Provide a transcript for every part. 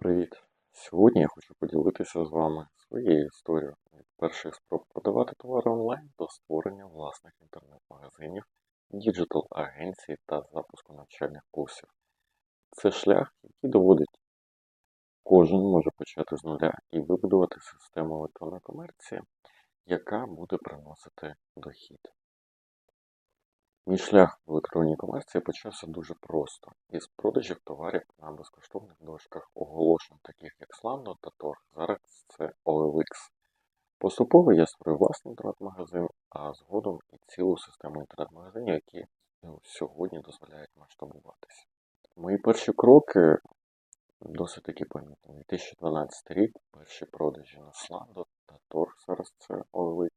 Привіт! Сьогодні я хочу поділитися з вами своєю історією від перших спроб продавати товари онлайн до створення власних інтернет-магазинів, діджитал-агенцій та запуску навчальних курсів. Це шлях, який доводить, кожен може почати з нуля і вибудувати систему електронної комерції, яка буде приносити дохід. Мій шлях в електронній комерції почався дуже просто із продажів товарів на безкоштовних дошках оголошень, таких як Slando та Tor. Зараз це OLX. Поступово я створив власний інтернет-магазин, а згодом і цілу систему інтернет-магазинів, які сьогодні дозволяють масштабуватися. Мої перші кроки досить таки помітні. 2012 рік перші продажі на Slando та Tor, зараз це OLX.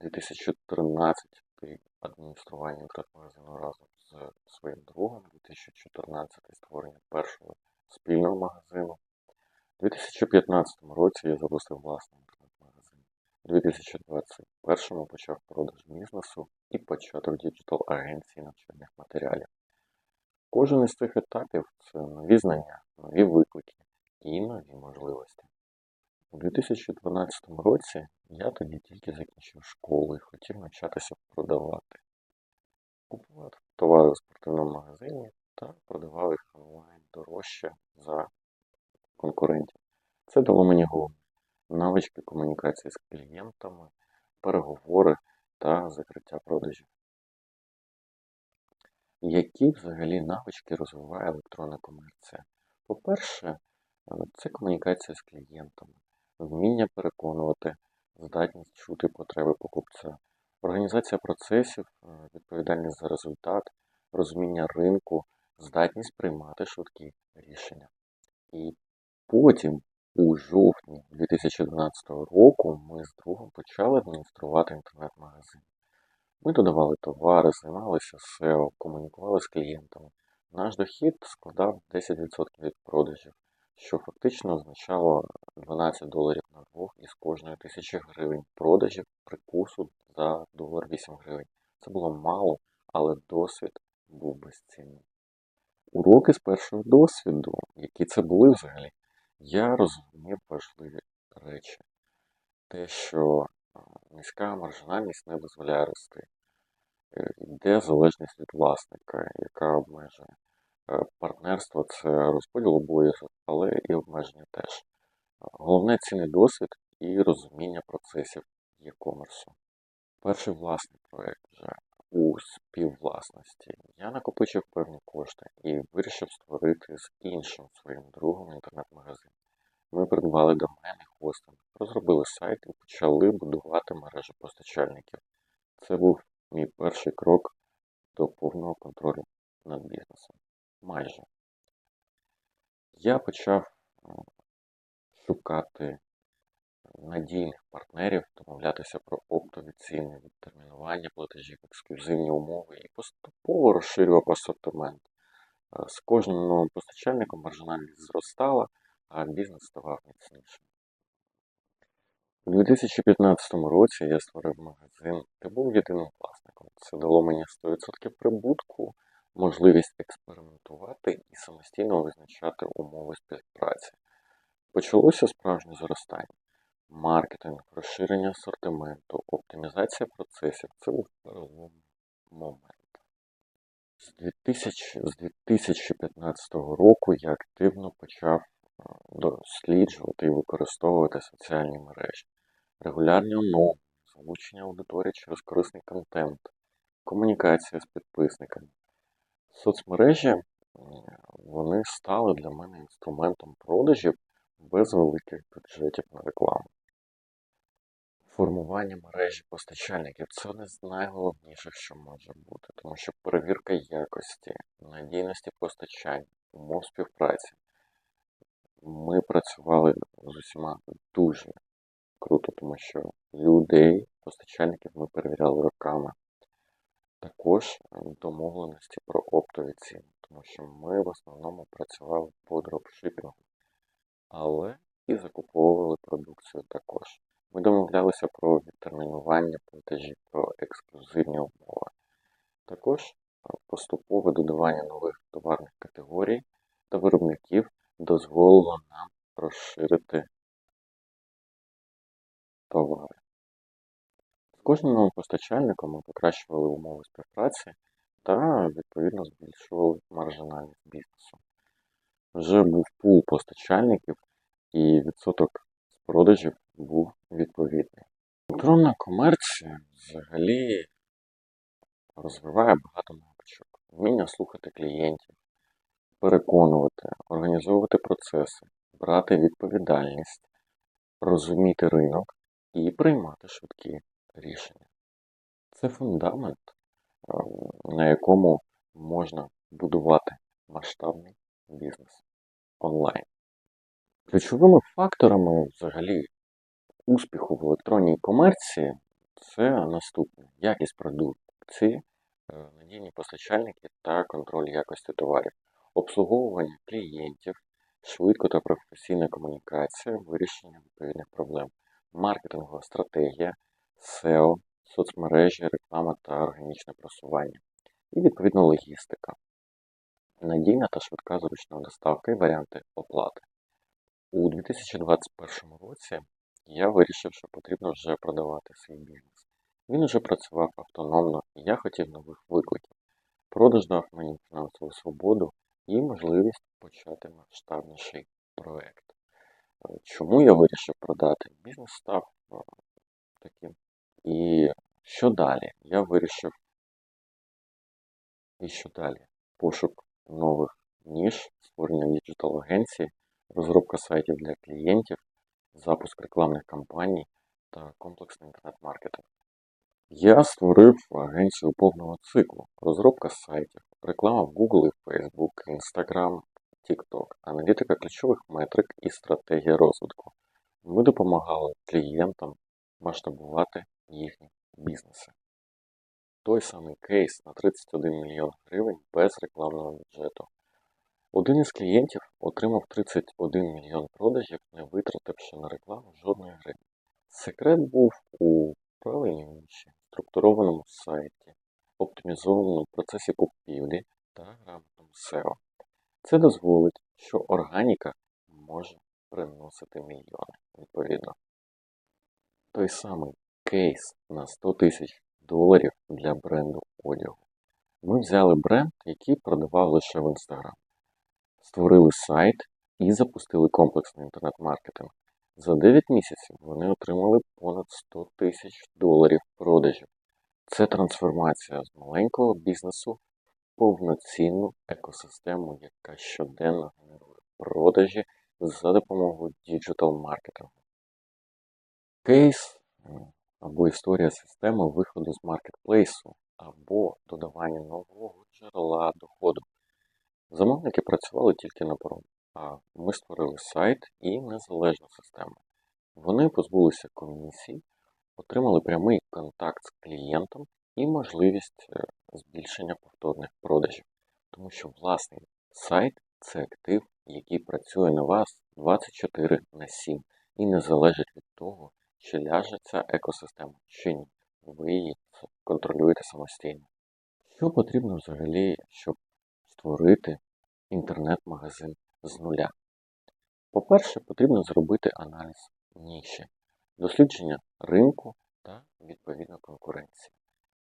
2013 рік адміністрування інтернет-магазину разом з своїм другом, 2014 створення першого спільного магазину. У 2015 році я запустив власний інтернет-магазин. У 2021 почав продаж бізнесу і початок діджитал-агенції навчальних матеріалів. Кожен із цих етапів це нові знання, нові виклики і нові можливості. У 2012 році я тоді тільки закінчив школу і хотів навчатися продавати. Купував товари у спортивному магазині та продавав їх онлайн дорожче за конкурентів. Це дало мені головне навички комунікації з клієнтами, переговори та закриття продажів. Які взагалі навички розвиває електронна комерція? По-перше, це комунікація з клієнтами вміння переконувати, здатність чути потреби покупця, організація процесів, е, відповідальність за результат, розуміння ринку, здатність приймати швидкі рішення. І потім, у жовтні 2012 року, ми з другом почали адмініструвати інтернет-магазин. Ми додавали товари, займалися SEO, комунікували з клієнтами. Наш дохід складав 10% від продажів що фактично означало 12 доларів на двох із кожної тисячі гривень продажів прикусу за долар 8 гривень. Це було мало, але досвід був безцінний. Уроки з першого досвіду, які це були взагалі, я розумів важливі речі. Те, що низька маржинальність не дозволяє рости. Е, йде залежність від власника, яка обмежує. Е, партнерство це розподіл обов'язків, але і обмеження теж. Головне цінний досвід і розуміння процесів e-commerce. Перший власний проєкт вже у співвласності. Я накопичив певні кошти і вирішив створити з іншим своїм другом інтернет-магазин. Ми придбали домени, хостинг, розробили сайт і почали будувати мережу постачальників. Це був мій перший крок до повного контролю над бізнесом майже. Я почав е, шукати надійних партнерів, домовлятися про оптові ціни, відтермінування платежів, ексклюзивні умови і поступово розширював асортимент. Е, з кожним новим постачальником маржинальність зростала, а бізнес ставав міцнішим. У 2015 році я створив магазин, де був єдиним власником. Це дало мені 100% прибутку можливість експериментувати і самостійно визначати умови співпраці. Почалося справжнє зростання. Маркетинг, розширення асортименту, оптимізація процесів це був переломний момент. З 2000, з 2015 року я активно почав досліджувати і використовувати соціальні мережі, регулярні оновлення, залучення аудиторії через корисний контент, комунікація з підписниками, Соцмережі вони стали для мене інструментом продажів без великих бюджетів на рекламу. Формування мережі постачальників це одне з найголовніших, що може бути, тому що перевірка якості, надійності постачання, умов співпраці. Ми працювали з усіма дуже круто, тому що людей, постачальників ми перевіряли роками також е, домовленості про оптові ціни, тому що ми в основному працювали по дропшипінгу, але і закуповували продукцію також. Ми домовлялися про відтермінування платежів, про ексклюзивні умови. Також е, поступове додавання нових товарних категорій та виробників дозволило нам розширити товари. З кожним постачальником ми покращували умови співпраці та, відповідно, збільшували маржинальність бізнесу. Вже був пул постачальників і відсоток з продажів був відповідний. Електронна комерція взагалі розвиває багато навичок. Вміння слухати клієнтів, переконувати, організовувати процеси, брати відповідальність, розуміти ринок і приймати швидкі рішення. Це фундамент, е, на якому можна будувати масштабний бізнес онлайн. Ключовими факторами взагалі успіху в електронній комерції це наступне: якість продукції, е, надійні постачальники та контроль якості товарів, обслуговування клієнтів, швидко та професійна комунікація, вирішення відповідних проблем, маркетингова стратегія, SEO, соцмережі, реклама та органічне просування. І відповідно логістика. Надійна та швидка зручна доставка і варіанти оплати. У 2021 році я вирішив, що потрібно вже продавати свій бізнес. Він вже працював автономно, і я хотів нових викликів. Продаж дав мені фінансову свободу і можливість почати масштабніший проект. Е, Чому я вирішив продати? Бізнес став е, таким. І що далі? Я вирішив, і що далі? Пошук нових ніж, створення діджитал-агенції, розробка сайтів для клієнтів, запуск рекламних кампаній та комплексний інтернет-маркетинг. Я створив агенцію повного циклу, розробка сайтів, реклама в Google Facebook, Instagram, TikTok, аналітика ключових метрик і стратегія розвитку. Ми допомагали клієнтам масштабувати їхні бізнеси. Той самий кейс на 31 мільйон гривень без рекламного бюджету. Один із клієнтів отримав 31 мільйон продажів, не витративши на рекламу жодної гривні. Секрет був у правильній ніші, структурованому сайті, оптимізованому процесі купівлі та грамотному SEO. Це дозволить, що органіка може приносити мільйони, відповідно. Той самий кейс на 100 тисяч доларів для бренду одягу. Ми взяли бренд, який продавав лише в Instagram, створили сайт і запустили комплексний інтернет-маркетинг. За 9 місяців вони отримали понад 100 тисяч доларів продажів. Це трансформація з маленького бізнесу в повноцінну екосистему, яка щоденно генерує продажі за допомогою діджитал-маркетингу. Кейс або історія системи виходу з маркетплейсу, або додавання нового джерела доходу. Замовники працювали тільки на паром, а ми створили сайт і незалежну систему. Вони позбулися комісій, отримали прямий контакт з клієнтом і можливість е, збільшення повторних продажів, тому що власний сайт це актив, який працює на вас 24 на 7 і не залежить від того, чи ляже ця екосистема чи ні. Ви її контролюєте самостійно. Що потрібно взагалі, щоб створити інтернет-магазин з нуля? По-перше, потрібно зробити аналіз ніші, дослідження ринку та відповідно конкуренції.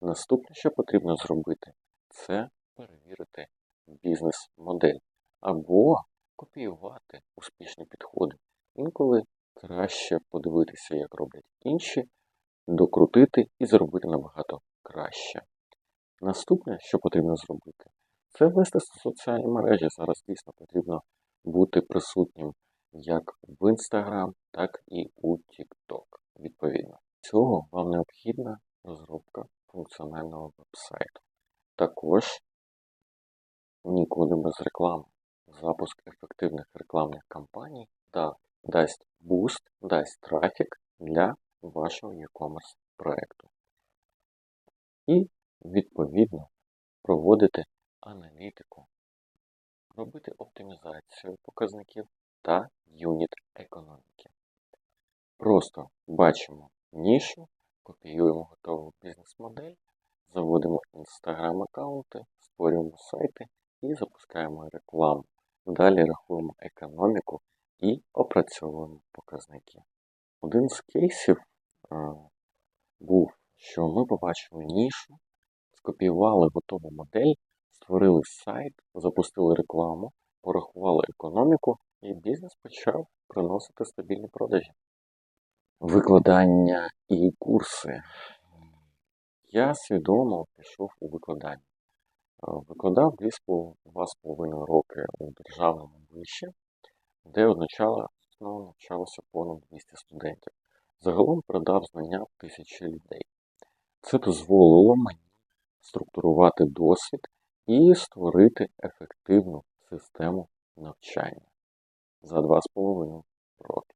Наступне, що потрібно зробити, це перевірити бізнес-модель або копіювати успішні підходи. Інколи краще подивитися, як роблять інші, докрутити і зробити набагато краще. Наступне, що потрібно зробити, це ввести соціальні мережі. Зараз дійсно потрібно бути присутнім як в Instagram, так і у TikTok. Відповідно, цього вам необхідна розробка функціонального вебсайту. Також нікуди без реклами. Запуск ефективних рекламних кампаній та дасть буст, дасть трафік для вашого e-commerce проекту. І, відповідно, проводити аналітику, робити оптимізацію показників та юніт економіки. Просто бачимо нішу, копіюємо готову бізнес-модель, заводимо інстаграм аккаунти, створюємо сайти і запускаємо рекламу. Далі рахуємо економіку і опрацьовуємо показники. Один з кейсів е, був, що ми побачили нішу, скопіювали готову модель, створили сайт, запустили рекламу, порахували економіку, і бізнес почав приносити стабільні продажі. Викладання і курси. Я свідомо пішов у викладання. Е, Викладав дві з пол- два з половиною роки у державному виші, де одночасно навчалося понад 200 студентів. Загалом передав знання тисячі людей. Це дозволило мені структурувати досвід і створити ефективну систему навчання за два з половиною роки.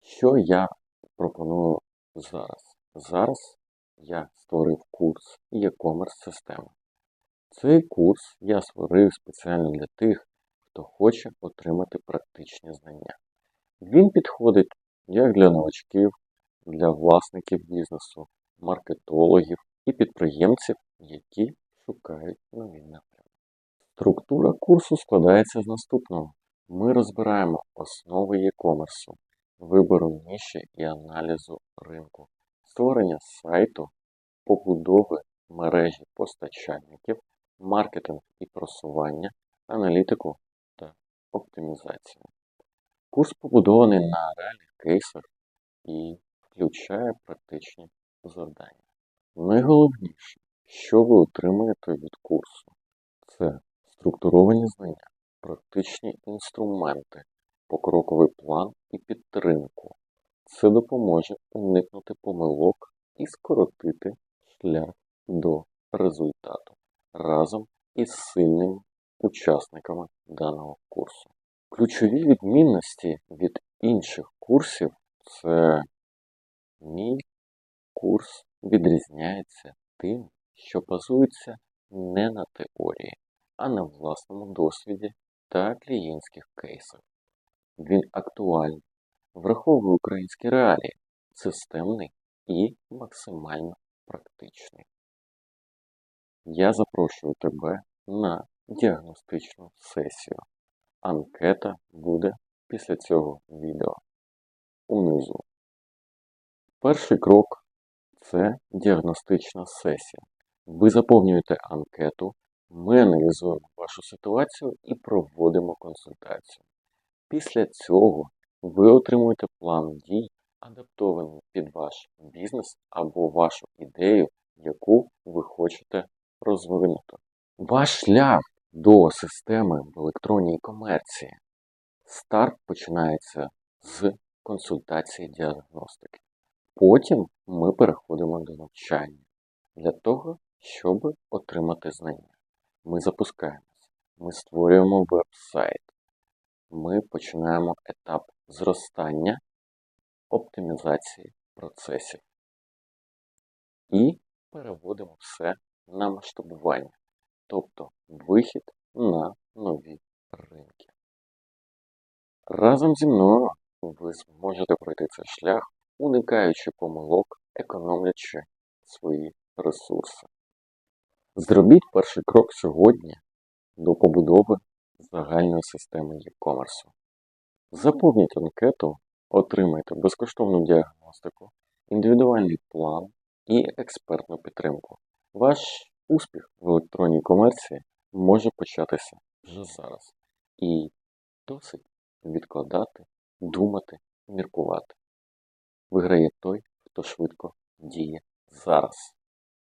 Що я пропоную зараз? Зараз я створив курс e-commerce системи. Цей курс я створив спеціально для тих, хто хоче отримати практичні знання. Він підходить як для новачків, для власників бізнесу, маркетологів і підприємців, які шукають нові напрямки. Структура курсу складається з наступного. Ми розбираємо основи e-commerce, вибору ніші і аналізу ринку, створення сайту, побудови мережі постачальників, маркетинг і просування, аналітику та. Курс побудований на реальних кейсах і включає практичні завдання. Найголовніше, що ви отримаєте від курсу, це структуровані знання, практичні інструменти, покроковий план і підтримку. Це допоможе уникнути помилок і скоротити шлях до результату разом із сильними учасниками даного курсу. Ключові відмінності від інших курсів це мій курс відрізняється тим, що базується не на теорії, а на власному досвіді та клієнтських кейсах. Він актуальний, враховує українські реалії, системний і максимально практичний. Я запрошую тебе на діагностичну сесію. Анкета буде після цього відео унизу. Перший крок це діагностична сесія. Ви заповнюєте анкету, ми аналізуємо вашу ситуацію і проводимо консультацію. Після цього ви отримуєте план дій, адаптований під ваш бізнес або вашу ідею, яку ви хочете розвинути. Ваш шлях до системи в електронній комерції. Старт починається з консультації діагностики. Потім ми переходимо до навчання для того, щоб отримати знання. Ми запускаємося, ми створюємо веб-сайт, ми починаємо етап зростання, оптимізації процесів і переводимо все на масштабування, тобто вихід на нові ринки. Разом зі мною ви зможете пройти цей шлях, уникаючи помилок, економлячи свої ресурси. Зробіть перший крок сьогодні до побудови загальної системи e-commerce. Заповніть анкету, отримайте безкоштовну діагностику, індивідуальний план і експертну підтримку. Ваш успіх в електронній комерції може початися вже зараз. І досить відкладати, думати, міркувати. Виграє той, хто швидко діє зараз.